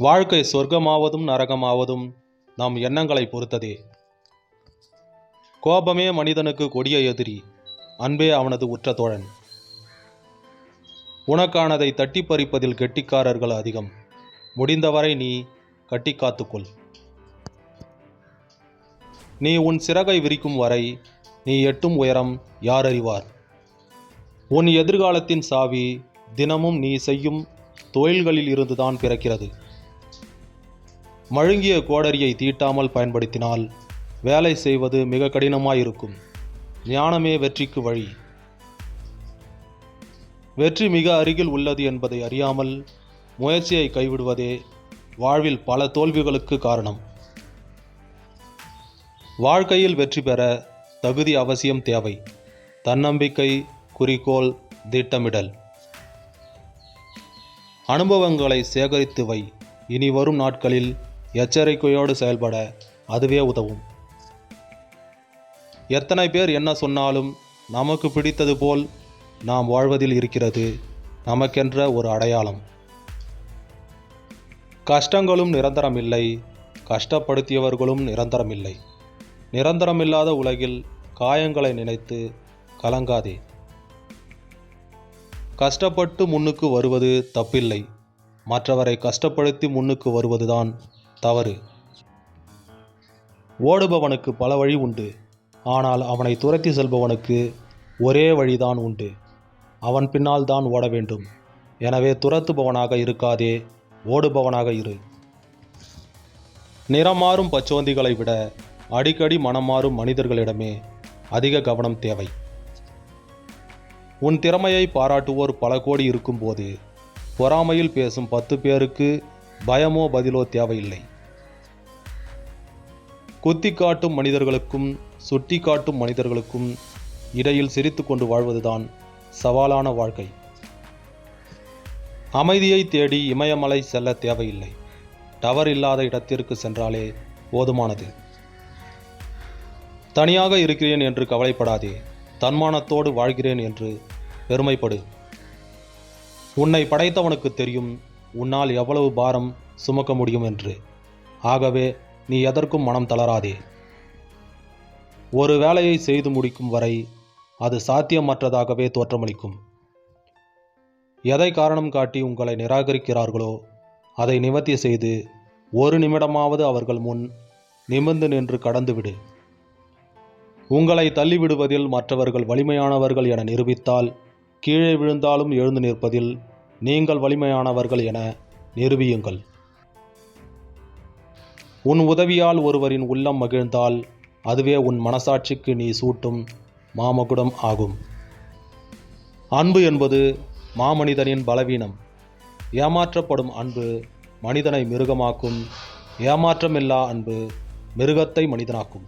வாழ்க்கை சொர்க்கமாவதும் நரகமாவதும் நம் எண்ணங்களை பொறுத்ததே. கோபமே மனிதனுக்கு கொடிய எதிரி அன்பே அவனது உற்ற தோழன். உனக்கானதை தட்டி பறிப்பதில் கெட்டிக்காரர்கள் அதிகம். முடிந்தவரை நீ கட்டி காத்துக்கொள். நீ உன் சிறகை விரிக்கும் வரை நீ எட்டும் உயரம் யார் அறிவார் உன் எதிர்காலத்தின் சாவி தினமும் நீ செய்யும் தொழில்களில் இருந்துதான் பிறக்கிறது. மழுங்கிய கோடரியை தீட்டாமல் பயன்படுத்தினால் வேலை செய்வது மிக கடினமாயிருக்கும். ஞானமே வெற்றிக்கு வழி. வெற்றி மிக அருகில் உள்ளது என்பதை அறியாமல் முயற்சியை கைவிடுவதே வாழ்வில் பல தோல்விகளுக்கு காரணம். வாழ்க்கையில் வெற்றி பெற தகுதி அவசியம் தேவை. தன்னம்பிக்கை குறிக்கோள் திட்டமிடல். அனுபவங்களை சேகரித்து வை. இனி வரும் நாட்களில் எச்சரிக்கையோடு செயல்பட அதுவே உதவும். எத்தனை பேர் என்ன சொன்னாலும் நமக்கு பிடித்தது போல் நாம் வாழ்வதில் இருக்கிறது நமக்கென்ற ஒரு அடையாளம். கஷ்டங்களும் நிரந்தரமில்லை கஷ்டப்படுத்தியவர்களும் நிரந்தரமில்லை. நிரந்தரமில்லாத உலகில் காயங்களை நினைத்து கலங்காதே. கஷ்டப்பட்டு முன்னுக்கு வருவது தப்பில்லை மற்றவரை கஷ்டப்படுத்தி முன்னுக்கு வருவதுதான் தவறு. ஓடுபவனுக்கு பல வழி உண்டு. ஆனால் அவனை துரத்தி செல்பவனுக்கு ஒரே வழிதான் உண்டு. அவன் பின்னால் தான் ஓட வேண்டும். எனவே துரத்துபவனாக இருக்காதே ஓடுபவனாக இரு. நிறமாறும் பச்சோந்திகளை விட அடிக்கடி மனம் மாறும் மனிதர்களிடமே அதிக கவனம் தேவை. உன் திறமையை பாராட்டுவோர் பல கோடி இருக்கும்போது பொறாமையில் பேசும் பத்து பேருக்கு பயமோ பதிலோ தேவையில்லை. குத்தி காட்டும் மனிதர்களுக்கும் சுட்டி காட்டும் மனிதர்களுக்கும் இடையில் சிரித்து கொண்டு வாழ்வதுதான் சவாலான வாழ்க்கை. அமைதியை தேடி இமயமலை செல்ல தேவையில்லை. டவர் இல்லாத இடத்திற்கு சென்றாலே போதுமானது. தனியாக இருக்கிறேன் என்று கவலைப்படாதே. தன்மானத்தோடு வாழ்கிறேன் என்று பெருமைப்படு. உன்னை படைத்தவனுக்கு தெரியும் உன்னால் எவ்வளவு பாரம் சுமக்க முடியும் என்று. ஆகவே நீ எதற்கும் மனம் தளராதே. ஒரு வேலையை செய்து முடிக்கும் வரை அது சாத்தியமற்றதாகவே தோற்றமளிக்கும். எதை காரணம் காட்டி உங்களை நிராகரிக்கிறார்களோ அதை நிவர்த்தி செய்து ஒரு நிமிடமாவது அவர்கள் முன் நிமிர்ந்து நின்று கடந்துவிடு. உங்களை தள்ளிவிடுவதில் மற்றவர்கள் வலிமையானவர்கள் என நிரூபித்தால் கீழே விழுந்தாலும் எழுந்து நிற்பதில் நீங்கள் வலிமையானவர்கள் என நிரூபியுங்கள். உன் உதவியால் ஒருவரின் உள்ளம் மகிழ்ந்தால் அதுவே உன் மனசாட்சிக்கு நீ சூட்டும் மாமகுடம் ஆகும். அன்பு என்பது மாமனிதனின் பலவீனம். ஏமாற்றப்படும் அன்பு மனிதனை மிருகமாக்கும். ஏமாற்றமில்லா அன்பு மிருகத்தை மனிதனாக்கும்.